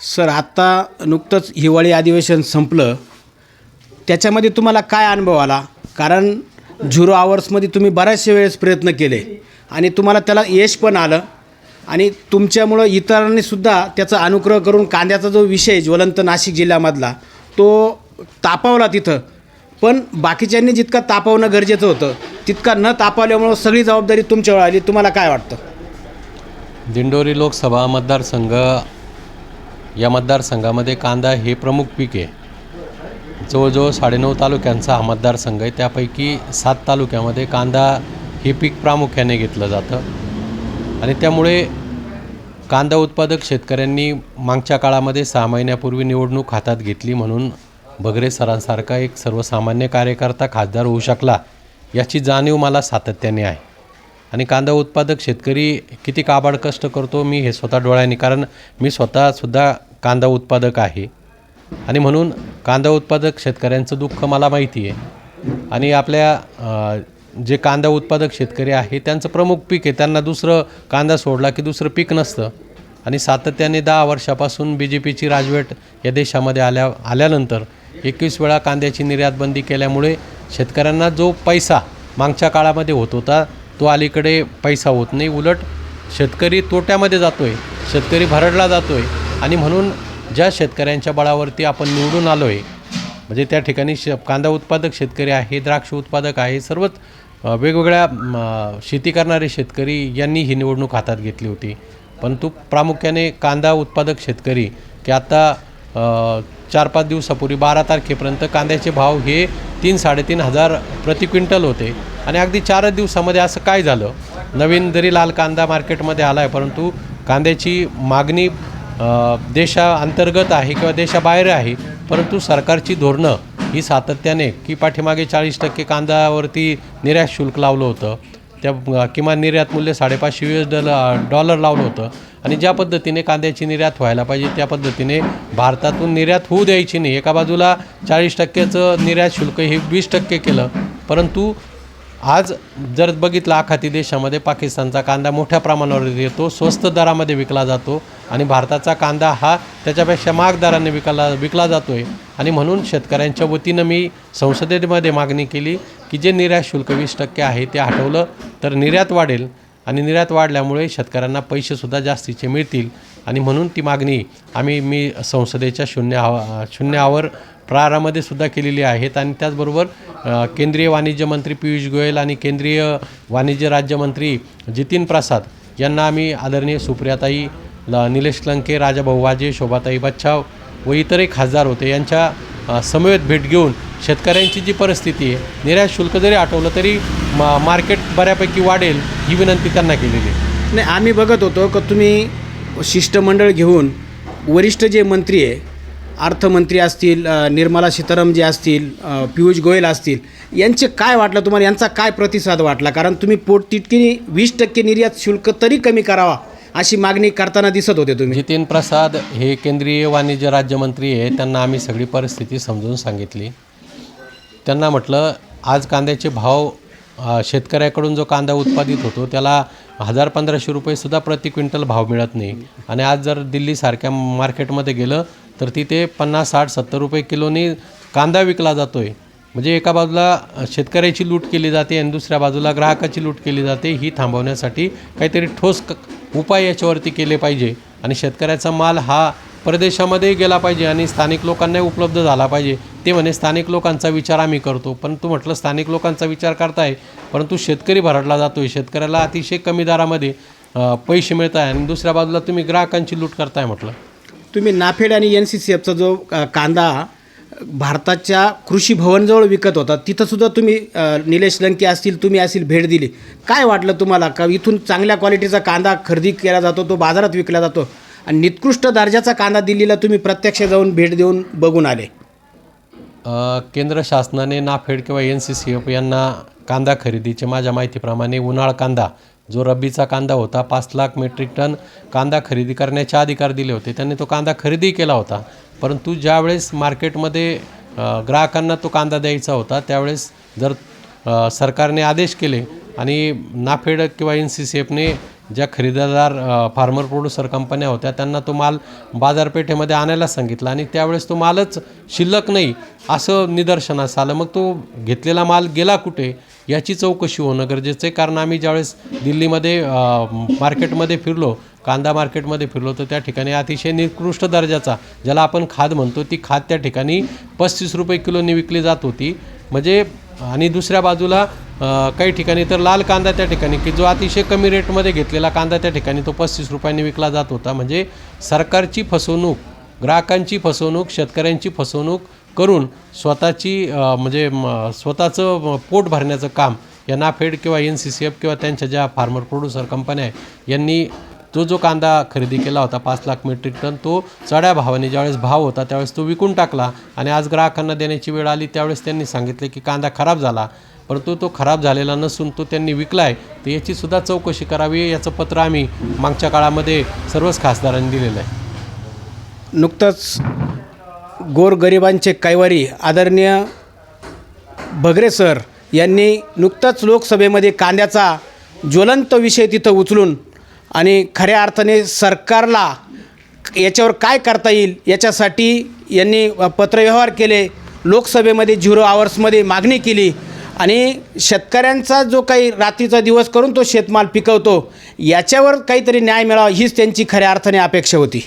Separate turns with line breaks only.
Sir आत्ता नुकतंच हिवाळी अधिवेशन संपलं. त्याच्यामध्ये तुम्हाला काय अनुभव आला? कारण झिरो आवर्समध्ये तुम्ही बऱ्याचशा वेळेस प्रयत्न केले आणि तुम्हाला त्याला यश पण आलं आणि तुमच्यामुळं इतरांनी सुद्धा त्याचा अनुग्रह करून कांद्याचा जो विषय ज्वलंत नाशिक जिल्ह्यामधला तो तापावला तिथं. पण बाकीच्यांनी जितका तापवणं गरजेचं होतं तितका न तापवल्यामुळं सगळी जबाबदारी तुमच्यावर आली. तुम्हाला काय वाटतं?
दिंडोरी लोकसभा मतदारसंघ या मतदारसंघामध्ये कांदा हे प्रमुख पीक आहे. जवळजवळ साडेनऊ तालुक्यांचा हा मतदारसंघ आहे. त्यापैकी सात तालुक्यामध्ये कांदा हे पीक प्रामुख्याने घेतलं जातं. आणि त्यामुळे कांदा उत्पादक शेतकऱ्यांनी मागच्या काळामध्ये सहा महिन्यापूर्वी निवडणूक हातात घेतली म्हणून बगरे सरांसारखा एक सर्वसामान्य कार्यकर्ता खासदार होऊ शकला याची जाणीव मला सातत्याने आहे. आणि कांदा उत्पादक शेतकरी किती काबाड कष्ट करतो मी हे स्वतः डोळ्यांनी कारण मी स्वतःसुद्धा कांदा उत्पादक आहे. आणि म्हणून कांदा उत्पादक शेतकऱ्यांचं दुःख मला माहिती आहे. आणि आपल्या जे कांदा उत्पादक शेतकरी आहे त्यांचं प्रमुख पीक आहे. त्यांना दुसरं कांदा सोडला की दुसरं पीक नसतं. आणि सातत्याने दहा वर्षापासून बी जे पीची राजवट या देशामध्ये आल्या आल्यानंतर एकवीस वेळा कांद्याची निर्यातबंदी केल्यामुळे शेतकऱ्यांना जो पैसा मागच्या काळामध्ये होत होता तो अलीकडे पैसा होत नाही. उलट शेतकरी तोट्यामध्ये जातो आहे शेतकरी भरडला जातो आहे आणि म्हणून ज्या शेतकऱ्यांच्या बळावरती आपण निवडून आलो आहे म्हणजे त्या ठिकाणी श कांदा उत्पादक शेतकरी आहे द्राक्ष उत्पादक आहे सर्वच वेगवेगळ्या शेती करणारे शेतकरी यांनी ही निवडणूक हातात घेतली होती. परंतु प्रामुख्याने कांदा उत्पादक शेतकरी की आता चार पाच दिवसापूर्वी बारा तारखेपर्यंत कांद्याचे भाव हे तीन साडेतीन हजार प्रति क्विंटल होते. आणि अगदी चारच दिवसामध्ये असं काय झालं? नवीन जरी लाल कांदा मार्केटमध्ये आला आहे परंतु कांद्याची मागणी देशाअंतर्गत आहे किंवा देशाबाहेर आहे परंतु सरकारची धोरणं ही सातत्याने की पाठीमागे चाळीस टक्के कांद्यावरती निर्यात शुल्क लावलं होतं. त्या किमान निर्यात मूल्य साडेपाचशे यू एस डॉलर डॉलर लावलं होतं. आणि ज्या पद्धतीने कांद्याची निर्यात व्हायला पाहिजे त्या पद्धतीने भारतातून निर्यात होऊ द्यायची नाही. एका बाजूला चाळीस टक्क्याचं निर्यात शुल्क हे वीस टक्के केलं परंतु आज जर बघितलं आखाती देशामध्ये पाकिस्तानचा कांदा मोठ्या प्रमाणावर येतो स्वस्त दरामध्ये विकला जातो आणि भारताचा कांदा हा त्याच्यापेक्षा महाग दराने विकला विकला जातो आहे आणि म्हणून शेतकऱ्यांच्या वतीनं मी संसदेमध्ये मागणी केली की जे निर्यात शुल्क वीस टक्के आहे ते हटवलं तर निर्यात वाढेल आणि निर्यात वाढल्यामुळे शेतकऱ्यांना पैसेसुद्धा जास्तीचे मिळतील. आणि म्हणून ती मागणी आम्ही मी संसदेच्या शून्य शून्यावर प्रारामध्ये सुद्धा केलेली आहेत आणि त्याचबरोबर केंद्रीय वाणिज्य मंत्री पियुष गोयल आणि केंद्रीय वाणिज्य राज्यमंत्री जितीन प्रसाद यांना आम्ही आदरणीय सुप्रियाताई ल निलेश लंके राजाभाऊ वाजे शोभाताई बच्छाव व इतरही खासदार होते यांच्या समवेत भेट घेऊन शेतकऱ्यांची जी परिस्थिती आहे निर्यात शुल्क जरी आठवलं तरी मा मार्केट बऱ्यापैकी वाढेल ही विनंती त्यांना केलेली आहे.
नाही आम्ही बघत होतो का तुम्ही शिष्टमंडळ घेऊन वरिष्ठ जे मंत्री आहे अर्थमंत्री असतील निर्मला सीताराम जे असतील पियुष गोयल असतील यांचे काय वाटलं तुम्हाला? यांचा काय प्रतिसाद वाटला? कारण तुम्ही पोट तितकी वीस टक्के निर्यात शुल्क तरी कमी करावा अशी मागणी करताना दिसत होते तुम्ही.
जितेंद्र प्रसाद हे केंद्रीय वाणिज्य राज्यमंत्री आहे त्यांना आम्ही सगळी परिस्थिती समजून सांगितली. त्यांना म्हटलं आज कांद्याचे भाव शेतकऱ्याकडून जो कांदा उत्पादित होतो त्याला हजार पंधराशे रुपयेसुद्धा प्रति क्विंटल भाव मिळत नाही. आणि आज जर दिल्लीसारख्या मार्केटमध्ये गेलं तर तिथे पन्नास साठ सत्तर रुपये किलोनी कांदा विकला जातो आहे म्हणजे एका बाजूला शेतकऱ्याची लूट केली जाते आणि दुसऱ्या बाजूला ग्राहकाची लूट केली जाते. ही थांबवण्यासाठी काहीतरी ठोस क उपाय याच्यावरती केले पाहिजे आणि शेतकऱ्याचा माल हा परदेशामध्ये गेला पाहिजे आणि स्थानिक लोकांनाही उपलब्ध झाला पाहिजे. ते म्हणे स्थानिक लोकांचा विचार आम्ही करतो. परंतु म्हटलं स्थानिक लोकांचा विचार करताय. परंतु शेतकरी भरडला जातो आहे शेतकऱ्याला अतिशय कमी दरामध्ये पैसे मिळत आहे आणि दुसऱ्या बाजूला तुम्ही ग्राहकांची लूट करताय म्हटलं.
तुम्ही नाफेड आणि एन सी सी एफचा जो कांदा भारताच्या कृषी भवनजवळ विकत होता तिथंसुद्धा तुम्ही निलेश लंके असतील तुम्ही असतील भेट दिली. काय वाटलं तुम्हाला? का इथून चांगल्या क्वालिटीचा कांदा खरेदी केला जातो तो बाजारात विकला जातो? आणि निकृष्ट दर्जाचा कांदा दिल्लीला तुम्ही प्रत्यक्ष जाऊन भेट देऊन बघून आले.
केंद्र शासनाने नाफेड किंवा एन सी सी एफ यांना कांदा खरेदीचे माझ्या माहितीप्रमाणे उन्हाळ कांदा जो रब्बीचा कांदा होता पाच लाख मेट्रिक टन कांदा खरेदी करण्याचे अधिकार दिले होते. त्यांनी तो कांदा खरेदी केला होता. परंतु ज्यावेळेस मार्केटमध्ये ग्राहकांना तो कांदा द्यायचा होता त्यावेळेस जर सरकारने आदेश केले आणि नाफेड किंवा एन सी सी एफने ज्या खरेदीदार फार्मर प्रोड्युसर कंपन्या होत्या त्यांना तो माल बाजारपेठेमध्ये आणायला सांगितला आणि त्यावेळेस तो मालच शिल्लक नाही असं निदर्शनास आलं. मग तो घेतलेला माल गेला कुठे? याची चौकशी होणं गरजेचं आहे. कारण आम्ही ज्यावेळेस दिल्लीमध्ये मार्केटमध्ये फिरलो कांदा मार्केटमध्ये फिरलो तर त्या ठिकाणी अतिशय निकृष्ट दर्जाचा ज्याला आपण खाद म्हणतो ती खाद त्या ठिकाणी पस्तीस रुपये किलोनी विकली जात होती. म्हणजे आणि दुसऱ्या बाजूला काही ठिकाणी तर लाल कांदा त्या ठिकाणी की जो अतिशय कमी रेटमध्ये घेतलेला कांदा त्या ठिकाणी तो पस्तीस रुपयांनी विकला जात होता. म्हणजे सरकारची फसवणूक ग्राहकांची फसवणूक शेतकऱ्यांची फसवणूक करून स्वतःची म्हणजे म, स्वतःचं पोट भरण्याचं काम या नाफेड किंवा एन सी सी एफ किंवा त्यांच्या ज्या फार्मर प्रोड्युसर कंपन्या आहे यांनी तो जो कांदा खरेदी केला होता पाच लाख मेट्रिक टन तो चढ्या भावाने ज्यावेळेस भाव होता त्यावेळेस तो विकून टाकला आणि आज ग्राहकांना देण्याची वेळ आली त्यावेळेस त्यांनी सांगितले की कांदा खराब झाला. परंतु तो खराब झालेला नसून तो त्यांनी विकला आहे तर याचीसुद्धा चौकशी करावी याचं पत्र आम्ही मागच्या काळामध्ये सर्वच खासदारांनी दिलेलं आहे.
नुकतंच गोरगरिबांचे कैवारी आदरणीय भगरे सर यांनी नुकतंच लोकसभेमध्ये कांद्याचा ज्वलंत विषय तिथं उचलून आणि खऱ्या अर्थाने सरकारला याच्यावर काय करता येईल याच्यासाठी यांनी पत्रव्यवहार केले लोकसभेमध्ये झिरो आवर्समध्ये मागणी केली आणि शेतकऱ्यांचा जो काही रात्रीचा दिवस करून तो शेतमाल पिकवतो याच्यावर काहीतरी न्याय मिळावा हीच त्यांची खऱ्या अर्थाने अपेक्षा होती.